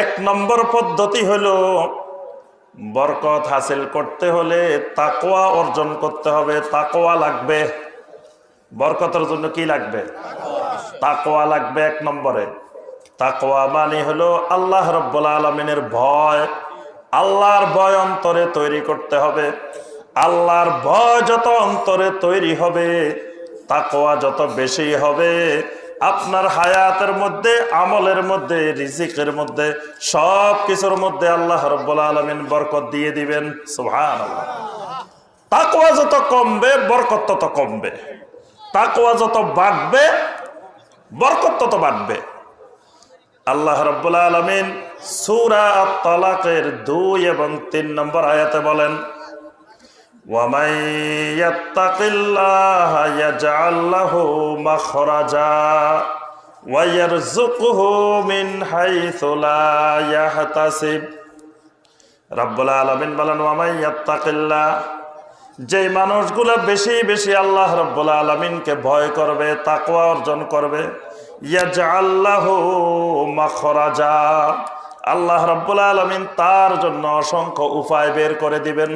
এক নম্বর পদ্ধতি হলো বরকত হাসিল করতে হলে তাকোয়া অর্জন করতে হবে। তাকোয়া লাগবে। বরকতের জন্য কি লাগবে? তাকোয়া লাগবে এক নম্বরে। তাকোয়া মানে হলো আল্লাহ রব্বুল আলমিনের ভয়। আল্লাহর ভয় অন্তরে তৈরি করতে হবে। আল্লাহর ভয় যত অন্তরে তৈরি হবে তাকোয়া যত বেশি হবে আপনার হায়াতের মধ্যে, আমলের মধ্যে, রিজিকের মধ্যে সব কিছুর মধ্যে আল্লাহ রব্বুল আলমিন বরকত দিয়ে দিবেন। সুহান তাকোয়া যত কমবে, বরকত তত কমবে। তাকোয়া যত বাড়বে, বরকত তত বাড়বে। আল্লাহ রব্বুল আলমিন সুরা তলাকের দুই এবং তিন নম্বর আয়াতে বলেন ومن يتق الله يجعل له مخرجا ويرزقه من حيث لا يحتسب রব্বুল আলমিন বলেন ওয়ামাই ইয়াত্তাকিল্লাহ যে মানুষগুলো বেশি বেশি আল্লাহ রব্বুল আলমিনকে ভয় করবে তাকওয়া অর্জন করবে ইয়াজআল্লাহ মাখরাজা আল্লাহ রব্বুল আলমিন তার জন্য অসংখ্য উপায় বের করে দিবেন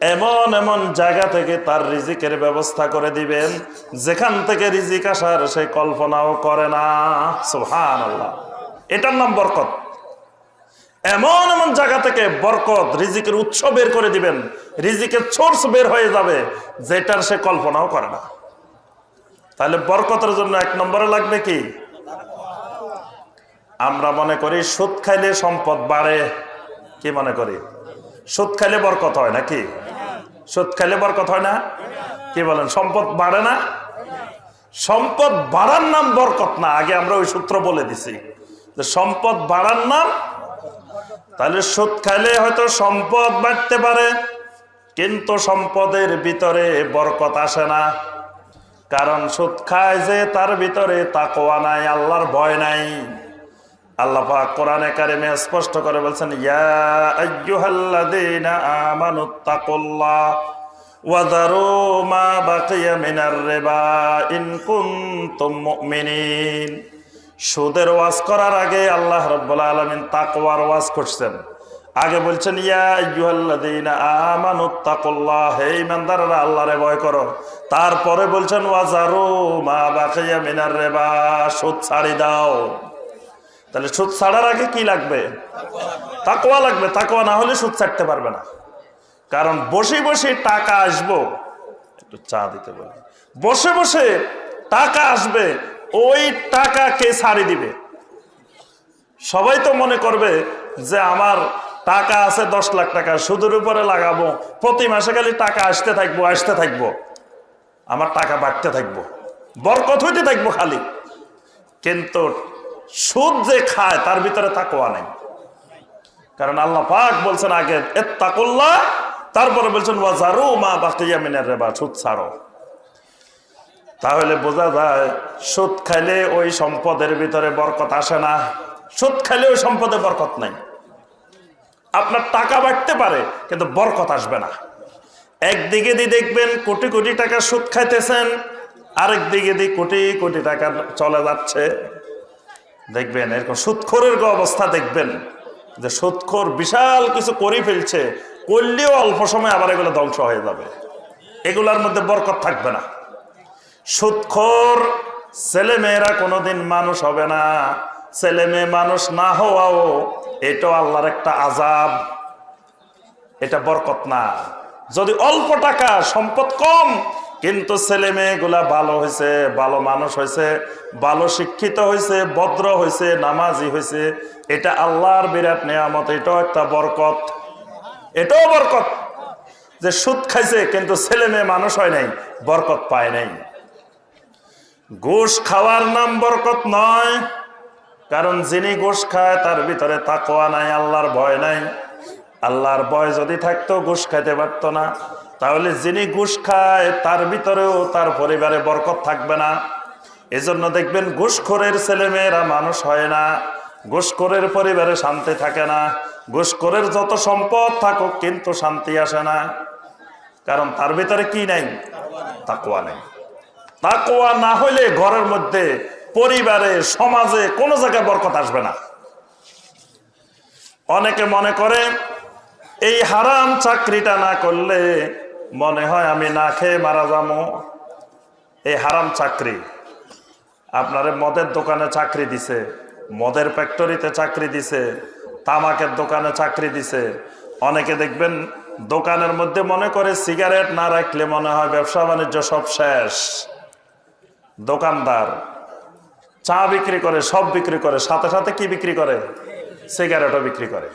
এমন এমন জায়গা থেকে তার রিজিকের ব্যবস্থা করে দিবেন, যেখান থেকে রিজিক আসার সে কল্পনাও করে না। সুবহানাল্লাহ। এটার নাম বরকত। এমন এমন জায়গা থেকে বরকত, রিজিকের উৎস বের করে দিবেন, রিজিকের সোর্স বের হয়ে যাবে, যেটার সে কল্পনাও করে না। তাহলে বরকতের জন্য এক নম্বরে লাগবে কি? আমরা মনে করি সুদ খাইলে সম্পদ বাড়ে। কি মনে করি? সুদ খাইলে বরকত হয় নাকি? সুদ খাইলে বরকত হয় না? কি বলেন, সম্পদ বাড়ে না? সম্পদ বাড়ার নাম বরকত না। আগে আমরা ওই সূত্র বলে দিছি সম্পদ বাড়ার নাম, তাহলে সুদ খাইলে হয়তো সম্পদ বাড়তে পারে, কিন্তু সম্পদের ভিতরে বরকত আসে না। কারণ সুদ খায় যে তার ভিতরে তাকোয়া নাই, আল্লাহর ভয় নাই। আল্লাহ পাক কোরআনে কারিমে স্পষ্ট করে বলছেন, ইয়া আইয়ুহাল্লাযীনা আমানুত্তাকুল্লাহ ওয়া যারু মা বাকিয়া মিনার রিবা ইন কুনতুম মুমিনিন। সুদের ওয়াজ করার আগে আল্লাহ রাব্বুল আলামিন তাকওয়ার ওয়াজ করছেন। আগে বলছেন, ইয়া আইয়ুহাল্লাযীনা আমানুত্তাকুল্লাহ হে ঈমানদাররা, আল্লাহরে ভয় করো। তারপরে বলছেন ওয়া যারু মা বাকিয়া মিনার রিবা, সুদ ছাড়ি দাও। তাহলে সুদ ছাড়ার আগে কি লাগবে? তাকোয়া লাগবে। তাকোয়া না হলে সুদ ছাড়তে পারবে না। কারণ বসে বসে টাকা আসব, একটু চা দিতে বলি। বসে বসে টাকা আসবে, ওই টাকা কে ছাড়ি দিবে। সবাই তো মনে করবে যে আমার টাকা আছে দশ লাখ টাকা, সুদের উপরে লাগাবো, প্রতি মাসে খালি টাকা আসতে থাকব আসতে থাকব। আমার টাকা বাড়তে থাকব, বরকত হইতে থাকব খালি। কিন্তু সুদ যে খায়, তার ভিতরে তাকোয়া নেই। কারণ আল্লাহ পাক বলছেন আগে, এত্তাকুল্লাহ, তারপরে বলছেন, ওয়াজারু মা বাকিয়া মিনার রেবা, সুদ ছাড়ো। তাহলে বোঝা যায়, সুদ খাইলে ওই সম্পদের ভিতরে বরকত আসে না। সুদ খাইলে ওই সম্পদে বরকত নাই। আপনার টাকা বাড়তে পারে, কিন্তু বরকত আসবে না। একদিকে দিয়ে দেখবেন কোটি কোটি টাকা সুদ খাইতেছেন আরেক দিকে দিয়ে কোটি কোটি টাকা চলে যাচ্ছে। দেখবেন, এরকম সুৎখোরের অবস্থা দেখবেন, যে সুৎখোর বিশাল কিছু করে ফেলছে, করলেও অল্প সময় আবার এগুলো ধ্বংস হয়ে যাবে। এগুলার মধ্যে বরকত থাকবে না। সুৎখোর ছেলে মেয়েরা কোনোদিন মানুষ হবে না। ছেলে মেয়ে মানুষ না হওয়াও এটাও আল্লাহর একটা আজাব এটা বরকত না। যদি অল্প টাকা সম্পদ কম কিন্তু ছেলে মেয়েগুলা ভালো হয়েছে ভালো মানুষ হয়েছে ভালো শিক্ষিত হয়েছে ভদ্র হয়েছে নামাজি হয়েছে এটা আল্লাহর বিরাট নেয়ামত, এটাও একটা বরকত। এটাও বরকত যে সুদ খাইছে কিন্তু ছেলে মেয়ে মানুষ হয় নাই, বরকত পায় নাই। ঘুষ খাওয়ার নাম বরকত নয়, কারণ যিনি ঘুষ খায় তার ভিতরে তাকোয়া নাই, আল্লাহর ভয় নাই। আল্লাহর ভয় যদি থাকতো, ঘুষ খাইতে পারতো না। তাহলে যিনি ঘুষ খায়, তার ভিতরেও তার পরিবারে বরকত থাকবে না। এজন্য দেখবেন ঘুষখোরের ছেলে মেয়েরা মানুষ হয় না। ঘুষখোরের পরিবারে শান্তি থাকে না। ঘুষখোরের যত সম্পদ থাকুক, কিন্তু শান্তি আসে না। কারণ তার ভিতরে কি নাই? তাকুয়া নেই। তাকোয়া না হলে ঘরের মধ্যে পরিবারে, সমাজে কোনো জায়গায় বরকত আসবে না। অনেকে মনে করে, এই হারাম চাকরিটা না করলে মনে হয় আমি না খেয়ে মারা যাব। এই হারাম চাকরি। আপনারে মদের দোকানে চাকরি দিছে, মদের ফ্যাক্টরিতে চাকরি দিছে, তামাকের দোকানে চাকরি দিছে। অনেকে দেখবেন দোকানের মধ্যে মনে করে সিগারেট না রাখলে মনে হয় ব্যবসা বাণিজ্য সব শেষ। দোকানদার চা বিক্রি করে, সব বিক্রি করে, সাথে সাথে কি বিক্রি করে? সিগারেটও বিক্রি করে।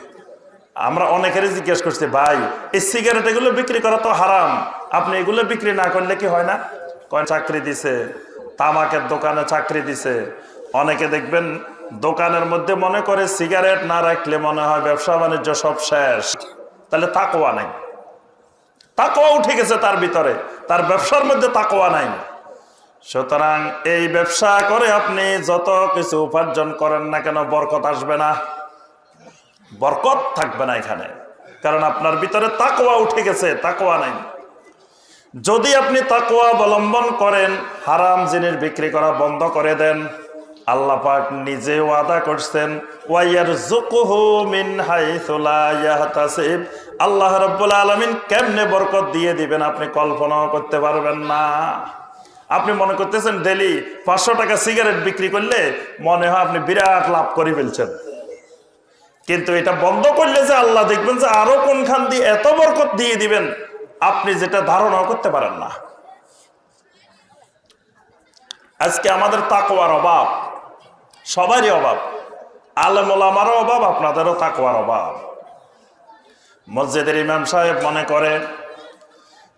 আমরা অনেকেরই জিজ্ঞেস করছি, ভাই, এই সিগারেট এগুলো বিক্রি করা তো হারাম। আপনি এগুলো বিক্রি না করলে কি হয় না? কয়, চাকরি দিছে। তামাকের দোকানে চাকরি দিছে। অনেকে দেখবেন দোকানের মধ্যে মনে করে সিগারেট না রাখলে মনে হয় ব্যবসা বাণিজ্য সব শেষ। তাহলে তাকোয়া নাই। তাকোয়া উঠে গেছে তার ভিতরে। তার ব্যবসার মধ্যে তাকোয়া নাই। সুতরাং এই ব্যবসা করে আপনি যত কিছু উপার্জন করেন না কেন, বরকত আসবে না। বরকত থাকবে না এখানে। কারণ আপনার ভিতরে তাকোয়া উঠে গেছে তাকোয়া নাই। যদি আপনি তাকোয়া অবলম্বন করেন, হারাম জিনিস বিক্রি করা বন্ধ করে দেন। আল্লাহ পাক নিজে ওয়াদা করছেন ওয়াইয়ার জুকুহু মিন হাইথু লা ইয়াহতাসিব। আল্লাহ রাব্বুল আলামিন কেমনে বরকত দিয়ে দিবেন আপনি কল্পনাও করতে পারবেন না। আপনি মনে করতেছেন ডেলি পাঁচশো টাকা সিগারেট বিক্রি করলে মনে হয় আপনি বিরাট লাভ করে ফেলছেন। কিন্তু এটা বন্ধ করলে যে আল্লাহ দেখবেন যে আরও কোনখান দিয়ে এত বরকত দিয়ে দিবেন, আপনি যেটা ধারণা করতে পারেন না। আজকে আমাদের তাকওয়ার অভাব, সবারই অভাব। আলমোলামারও অভাব, আপনাদেরও তাকোয়ার অভাব। মসজিদের ইমাম সাহেব মনে করে,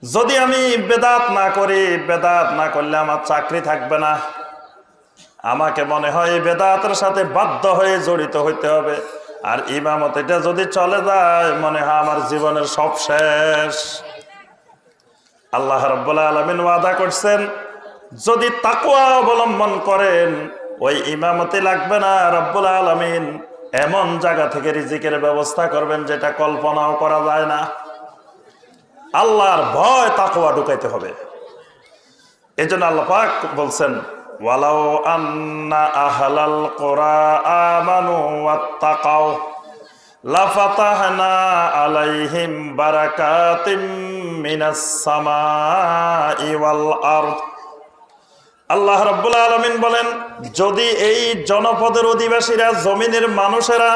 যদি আমি বেদাত না করি, বেদাত না করলে আমার চাকরি থাকবে না। আমাকে মনে হয় বেদাতের সাথে বাধ্য হয়ে জড়িত হইতে হবে। আর ইমামত, এটা যদি চলে যায়, মনে হয় আমার জীবনের সব শেষ। আল্লাহ রব্বুল্লাহ আলমিন ওয়াদা করছেন, যদি তাকুয়া অবলম্বন করেন, ওই ইমামতি লাগবে না, রব্বুল আলমিন। এমন জায়গা থেকে রিজিকের ব্যবস্থা করবেন যেটা কল্পনাও করা যায় না। আল্লাহর ভয় তাকুয়া ঢুকাইতে হবে। এই জন্য আল্লাহ পাক বলছেন ওয়ালাও আন্না আহলাল কোরআ আমানু ওয়াত্তাকাও লাফাতাহনা আলাইহিম বারাকাতিম মিনাস সামাই ওয়াল আল্লাহ রাব্বুল আলামিন বলেন, যদি এই জনপদের অধিবাসীরা, জমিনের মানুষেরা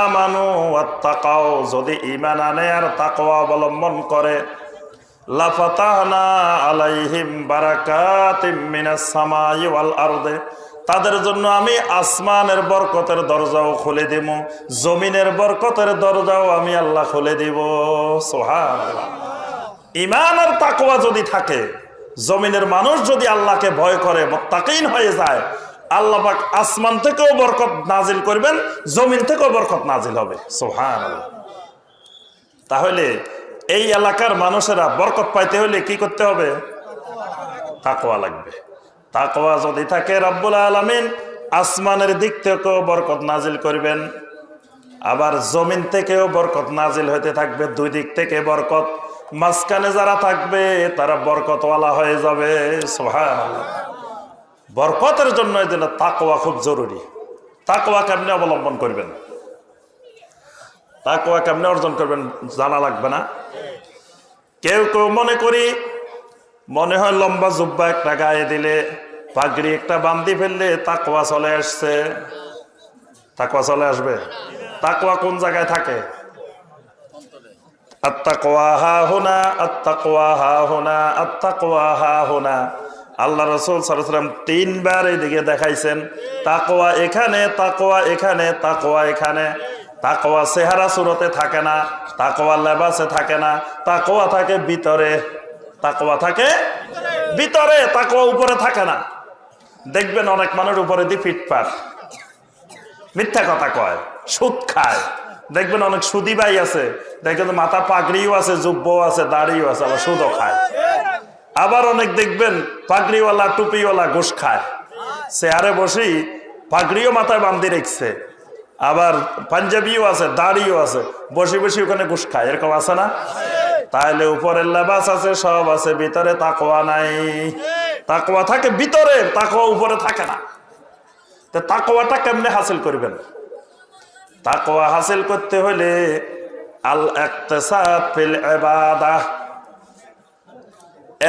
আমানু আত্তাকাও যদি ঈমান আনে আর তাকওয়া অবলম্বন করে লাফাতাহনা আলাইহিম তাদের জন্য আমি আসমানের বরকতের দরজাও খুলে দিব, জমিনের বরকতের দরজাও আমি আল্লাহ খুলে দিব। সোহান ইমান আর তাকওয়া যদি থাকে, জমিনের মানুষ যদি আল্লাহকে ভয় করে, মোত্তাকিন হয়ে যায়, আল্লাহ পাক আসমান থেকেও বরকত নাজিল করবেন, জমিন থেকেও বরকত নাজিল হবে। সোহান তাহলে এই এলাকার মানুষেরা বরকত পাইতে হলে কি করতে হবে? তাকওয়া লাগবে। তাকোয়া যদি থাকে রব্বুল আলমিন, আসমানের দিক থেকেও বরকত নাজিল করবেন। আবার জমিন থেকেও বরকত নাজিল হইতে থাকবে, দুই দিক থেকে বরকত। মাঝখানে যারা থাকবে, তারা বরকতওয়ালা হয়ে যাবে। বরকতের জন্য এই জন্য তাকওয়া খুব জরুরি। তাকওয়া কেমনে অবলম্বন করবেন? তাকওয়া কেমনে অর্জন করবেন জানা লাগবে না। কেউ কেউ মনে করি, মনে হয় লম্বা জুব্বা একটা গায়ে দিলে, পাগড়ি একটা বান্ধি ফেললে তাকওয়া চলে আসছে। তাকওয়া চলে আসবে? তাকওয়া কোন জায়গায় থাকে? আল্লাহ রসুল সাল্লাম তিনবার এইদিকে দেখাইছেন তাকোয়া এখানে তাকোয়া এখানে তাকোয়া এখানে। তাকোয়া চেহারা সুরতে থাকে না তাকোয়া লেবাসে থাকে না তাকোয়া থাকে ভিতরে তাকোয়া থাকে ভিতরে তাকোয়া উপরে থাকে না। দেখবেন অনেক মানুষ উপরে দিয়ে ফিটপাট মিথ্যা কথা কয়, সুদ খায়। দেখবেন অনেক সুদি ভাই আছে দেখবেন মাথা পাগড়িও আছে, জুব্বও আছে, দাড়িও আছে, আবার সুদও খায়। আবার অনেক দেখবেন পাগড়িওয়ালা, টুপিওয়ালা ঘুষ খায়। চেয়ারে বসি পাগড়িও মাথায় বান্ধি রেখছে। আবার পাঞ্জাবিও আছে, দাড়িও আছে। বসে বসে ওখানে ঘুষ খায়, এরকম আছে না? তাহলে উপরের লেবাস আছে, সব আছে, ভিতরে তাকোয়া নাই। তাকোয়া থাকে ভিতরে তাকোয়া উপরে থাকে না। তো তাকওয়াটা কেমনে হাসিল করবেন? তাকওয়া হাসিল করতে হলে আল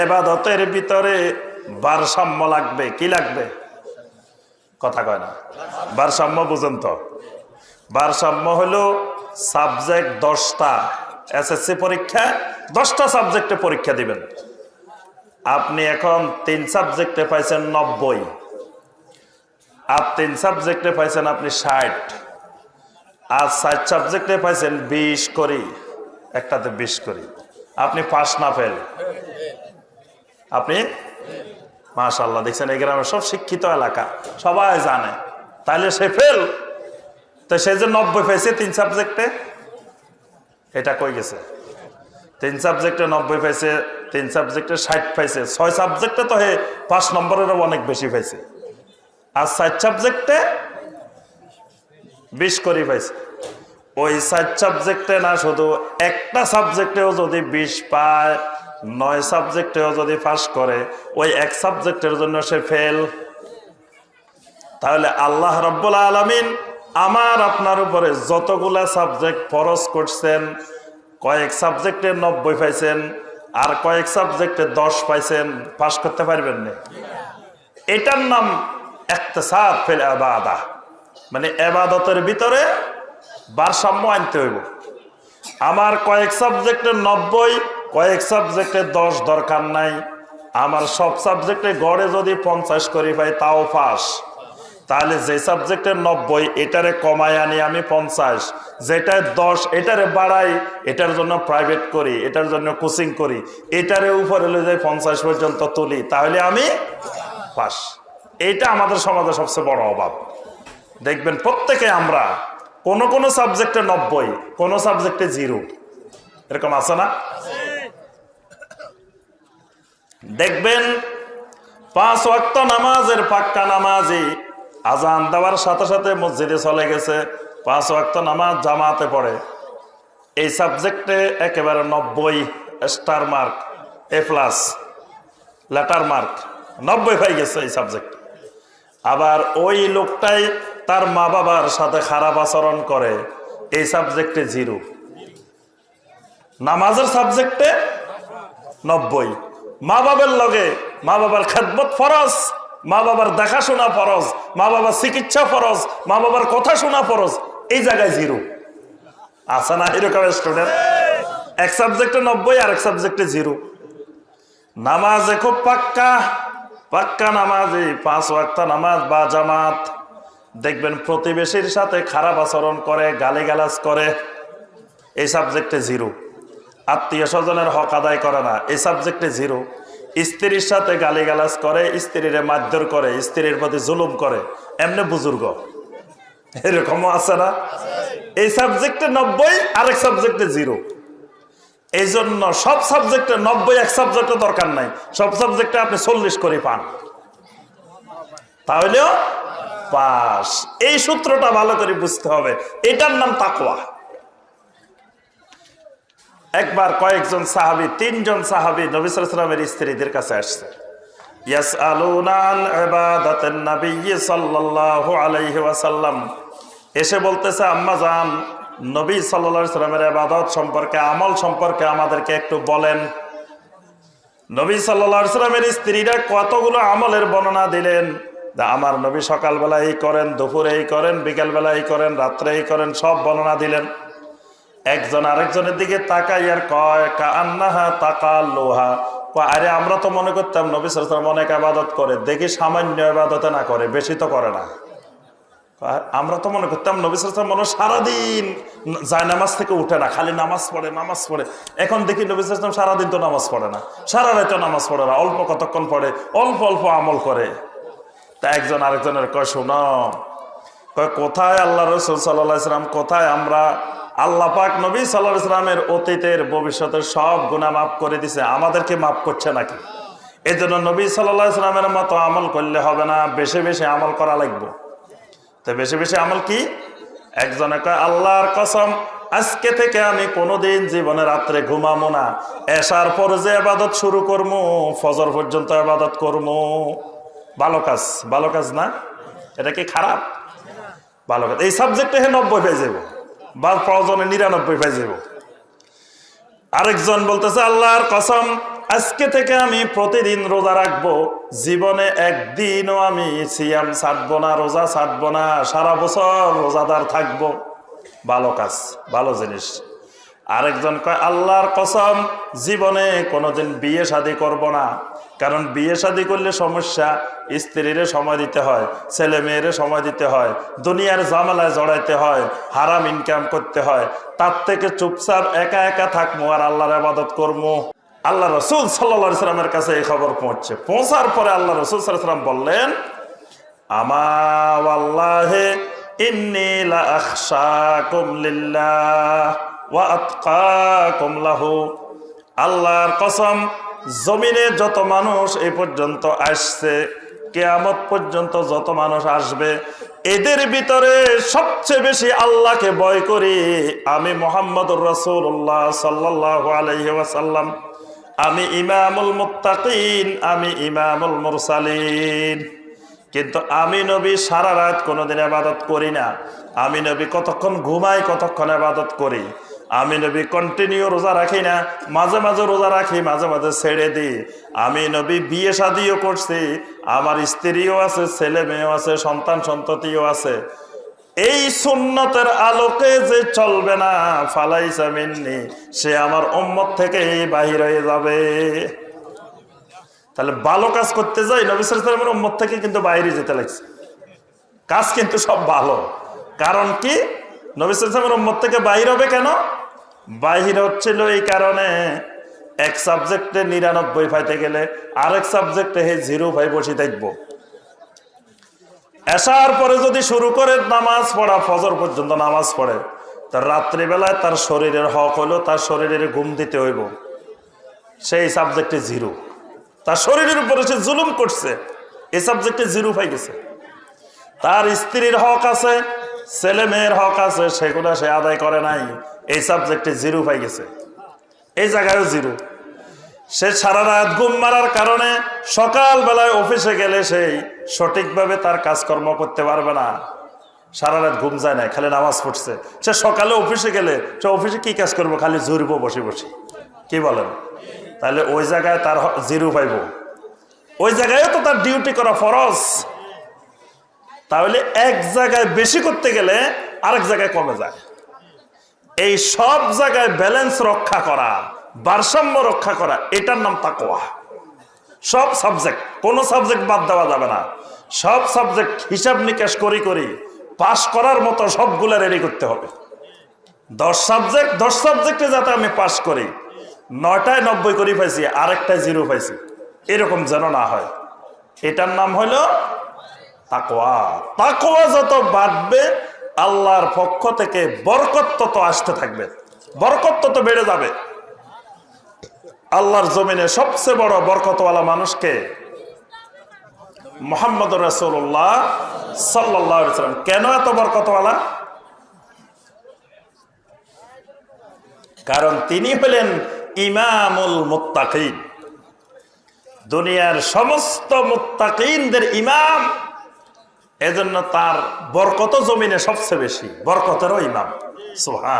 এবাদতের ভিতরে ভারসাম্য লাগবে, কি লাগবে? কথা কয় না? ভারসাম্য বুঝেন তো। ভারসাম্য হলো সাবজেক্ট দশটা। এসএসসি পরীক্ষা, দশটা সাবজেক্টে পরীক্ষা দিবেন। আপনি এখন তিন সাবজেক্টে পাইছেন নব্বই। আর তিন সাবজেক্টে পাইছেন আপনি ষাট। আর ষাট সাবজেক্টে পাইছেন বিশ করি। একটাতে বিশ করি। আপনি পাস না ফেল। আপনি? মাশাল্লাহ দেখছেন এই গ্রামের সব শিক্ষিত এলাকা। সবাই জানে। তাহলে সে ফেল। তো সে যে নব্বই পেয়েছে, তিন সাবজেক্টে এটা কই গেছে? তিন সাবজেক্টে নব্বই পাইছে তিন সাবজেক্টে ষাট পাইছে ছয় সাবজেক্টে তো হে পাঁচ নম্বরেরও অনেক বেশি পাইছে আর ষাট সাবজেক্টে বিশ করে পাইছে ওই ষাট সাবজেক্টে না শুধু একটা সাবজেক্টেও যদি বিশ পায়, নয় সাবজেক্টেও যদি পাস করে, ওই এক সাবজেক্টের জন্য সে ফেল তাহলে আল্লাহ রব্বুল আলমিন আমার আপনার উপরে যতগুলা সাবজেক্ট ফরজ করছেন, কয়েক সাবজেক্টে নব্বই পাইছেন, আর কয়েক সাবজেক্টে দশ পাইছেন, পাশ করতে পারবেন না। এটার নাম একতেসাদ ফেল আবাদা মানে এবাদতের ভিতরে ভারসাম্য আনতে হইব। আমার কয়েক সাবজেক্টে নব্বই, কয়েক সাবজেক্টে দশ দরকার নাই। আমার সব সাবজেক্টে গড়ে যদি পঞ্চাশ করি পাই তাও পাস তাহলে যে সাবজেক্টের নব্বই, এটারে কমায় আনি আমি পঞ্চাশ। যেটায় দশ, এটারে বাড়াই, এটার জন্য প্রাইভেট করি, এটার জন্য কোচিং করি, এটারে উপরে যাই পঞ্চাশ পর্যন্ত তুলি, তাহলে আমি পাস। এইটা আমাদের সমাজে সবচেয়ে বড় অভাব। দেখবেন প্রত্যেকে আমরা, কোন কোন সাবজেক্টে নব্বই, কোন সাবজেক্টে জিরো এরকম আছে না? দেখবেন পাঁচ ওয়াক্ত নামাজের পাক্কা নামাজি আজান দেওয়ার সাথে সাথে মসজিদে চলে গেছে, পাঁচ ওয়াক্ত নামাজ জামাতে পড়ে। এই সাবজেক্টে একেবারে নব্বই star mark, A plus, letter mark, নব্বই হয়ে গেছে এই সাবজেক্ট। আবার ওই লোকটাই তার মা বাবার সাথে খারাপ আচরণ করে, এই সাবজেক্টে জিরো। নামাজের সাবজেক্টে নব্বই। মা বাবার লগে মা বাবার খেদমত ফরজ। মা বাবার দেখাশোনা ফরজ, মা বাবার চিকিৎসা ফরজ, মা বাবার কথা শোনা ফরজ, এই জায়গায় জিরো। আছে না, এরকম স্টুডেন্ট এক সাবজেক্টে নব্বই আর এক সাবজেক্টে জিরো। নামাজে খুব পাক্কা পাক্কা নামাজ, এই পাঁচ ওয়াক্ত নামাজ বা জামাত। দেখবেন প্রতিবেশীর সাথে খারাপ আচরণ করে, গালিগালাজ করে, এই সাবজেক্টে জিরো। আত্মীয় স্বজনের হক আদায় করে না, এই সাবজেক্টে জিরো। স্ত্রীর সাথে গালিগালাজ করে, স্ত্রীর মারধর করে, স্ত্রীর প্রতি জুলুম করে। এমনি বুজুর্গ। এরকমও আছে না? এই সাবজেক্টে নব্বই, আরেক সাবজেক্টে জিরো এই জন্য সব সাবজেক্টে নব্বই, এক সাবজেক্টে দরকার নাই। সব সাবজেক্টে আপনি চল্লিশ করে পান। তাহলেও পাস। এই সূত্রটা ভালো করে বুঝতে হবে। এটার নাম তাকওয়া। একবার কয়েকজন সাহাবি, তিনজন সাহাবি নবিসামের স্ত্রীদের কাছে আসছে। এসে বলতেছে, আম্মা জান, নবী সাল্লা সাল্লামের আবাদত সম্পর্কে, আমল সম্পর্কে আমাদেরকে একটু বলেন। নবী সাল্লা সাল্লামের স্ত্রীরা কতগুলো আমলের বর্ণনা দিলেন? আমার নবী সকালবেলা এই করেন দুপুরে এই করেন বিকেলবেলা এই করেন রাত্রে এই করেন, সব বর্ণনা দিলেন। একজন আরেকজনের দিকে তাকাই আর কয় কান্নাহা তাকা লোহা আরে, আমরা তো মনে করতাম নবী সালাম অনেক আবাদত করে, দেখি সামান্য আবাদতে না করে, বেশি তো করে না। আমরা তো মনে করতাম নবী সালাম মনে সারাদিন যায় নামাজ থেকে উঠে না, খালি নামাজ পড়ে নামাজ পড়ে। এখন দেখি নবী সালাম সারাদিন তো নামাজ পড়ে না, সারা রাত নামাজ পড়ে না, অল্প কতক্ষণ পড়ে, অল্প অল্প আমল করে। তা একজন আরেকজনের কয়, শোনো কোথায় আল্লাহ রসুল সাল্লাহ ইসলাম কোথায় আমরা আল্লাহ পাক নবী সাল্লাহ ইসলামের অতীতের ভবিষ্যতের সব গুণা মাফ করে দিছে। আমাদেরকে মাফ করছে নাকি? এই জন্য নবী সাল্লাহ ইসলামের মতো আমল করলে হবে না, বেশি বেশি আমল করা লাগবে। তো বেশি বেশি আমল কি? একজনে কয়, আল্লাহর কসম, আজকে থেকে আমি কোনোদিন জীবনে রাত্রে ঘুমামো না। এসার পর যে আবাদত শুরু করব, ফজর পর্যন্ত আবাদত করব। ভালো কাজ ভালো কাজ না? এটা কি খারাপ? ভালো কাজ। এই সাবজেক্টে হে নব্বই পেয়ে যাব। বা প্রয়োজনে নিরানব্বই পাই যাব আরেকজন বলতেছে, আল্লাহর কসম, আজকে থেকে আমি প্রতিদিন রোজা রাখব। জীবনে একদিনও আমি সিয়াম ছাড়বো না, রোজা ছাড়বো না। সারা বছর রোজাদার থাকব। ভালো কাজ, ভালো জিনিস। আরেকজন কয়, আল্লাহর কসম, জীবনে কোনোদিন বিয়ে শাদী করব না। কারণ বিয়ে শাদী করলে সমস্যা, স্ত্রীর সময় দিতে হয়, ছেলে মেয়ের সময় দিতে হয়, দুনিয়ার জামালায় জড়াইতে হয়, হারাম ইনকাম করতে হয়। তার থেকে চুপচাপ একা একা থাকব আর আল্লাহর আবাদত করব আল্লাহ রসুল সাল্লা সাল্লামের কাছে এই খবর পৌঁছছে পৌঁছার পরে আল্লাহ রসুল সাল্লাম বললেন আখশাকুম লিল্লাহ। ওয়া আল্লাহর কসম, জমিনে যত মানুষ এই পর্যন্ত আসছে, কেয়ামত পর্যন্ত যত মানুষ আসবে, এদের ভিতরে সবচেয়ে বেশি আল্লাহকে ভয় করি আমি মোহাম্মদ রসুল্লাহ সাল্লাহ আলহি ওয়াসাল্লাম। আমি ইমামুল মুত্তাকিন, আমি ইমামুল মুরসালিন। কিন্তু আমি নবী সারা রাত কোনোদিন আবাদত করি না। আমি নবী কতক্ষণ ঘুমাই, কতক্ষণ আবাদত করি। আমি নবী কন্টিনিউ রোজা রাখি না, মাঝে মাঝে রোজা রাখি, মাঝে মাঝে ছেড়ে দিই। আমি নবী বিয়ে শাদিও করছি, আমার স্ত্রীও আছে, ছেলে মেয়েও আছে, সন্তান সন্ততিও আছে। এই সুন্নতের আলোকে যে চলবে না, ফালাইসা মিন্নি, সে আমার উম্মত থেকে বাহির হয়ে যাবে। তাহলে ভালো কাজ করতে যাই নবিসামের উম্মত থেকে কিন্তু বাইরে যেতে লাগছে। কাজ কিন্তু সব ভালো। কারণ কি? নবিসামের উম্মত থেকে বাইর হবে কেন? বাহির হচ্ছিল এই কারণে এক সাবজেক্টে নিরানব্বই পাইতে গেলে আরেক সাবজেক্টে হে জিরো ভাই বসে থাকব। এসার পরে যদি শুরু করে নামাজ পড়া, ফজর পর্যন্ত নামাজ পড়ে তার রাত্রিবেলায় তার শরীরের হক হলো, তার শরীরের ঘুম দিতে হইব। সেই সাবজেক্টে জিরো তার শরীরের উপরে সে জুলুম করছে। এই সাবজেক্টে জিরো পাই গেছে। তার স্ত্রীর হক আছে, ছেলে মেয়ের হক আছে, সেগুলো সে আদায় করে নাই। এই সাবজেক্টে জিরো পাই গেছে। এই জায়গায়ও জিরো সে সারা রাত ঘুম মারার কারণে সকালবেলায় অফিসে গেলে সেই সঠিকভাবে তার কাজকর্ম করতে পারবে না। সারা রাত ঘুম যায় না, খালি নামাজ পড়ছে। সে সকালে অফিসে গেলে সে অফিসে কি কাজ করব? খালি জুড়বো, বসে বসে। কি বলেন? তাহলে ওই জায়গায় তার জিরো পাইব। ওই জায়গায়ও তো তার ডিউটি করা ফরজ। তাহলে এক জায়গায় বেশি করতে গেলে আরেক জায়গায় কমে যায়। এই সব জায়গায় ব্যালেন্স রক্ষা করা, ভারসাম্য রক্ষা করা, এটার নাম তাকোয়া সব সাবজেক্ট কোনো সাবজেক্ট বাদ দেওয়া যাবে না। সব সাবজেক্ট হিসাব নিকাশ করি করি পাশ করার মতো সবগুলা রেডি করতে হবে। দশ সাবজেক্ট দশ সাবজেক্টে যাতে আমি পাশ করি, নয়টায় নব্বই করি পাইছি, আরেকটায় জিরো পাইছি। এরকম যেন না হয়। এটার নাম হলো তাকোয়া তাকোয়া যত বাড়বে আল্লাহর পক্ষ থেকে বরকত তো আসতে থাকবে। বরকত তত বেড়ে যাবে। আল্লাহর জমিনে সবচেয়ে বড় বরকতওয়ালা মানুষকে মোহাম্মদ রাসুল্লাহ সাল্লাম কেন এত বরকতওয়ালা? কারণ তিনি হলেন ইমামুল মুত্তাকিন। দুনিয়ার সমস্ত মুত্তাকিনদের ইমাম এজন্য তার বরকত জমিনে সবচেয়ে বেশি বরকতেরও ইমাম। সুহান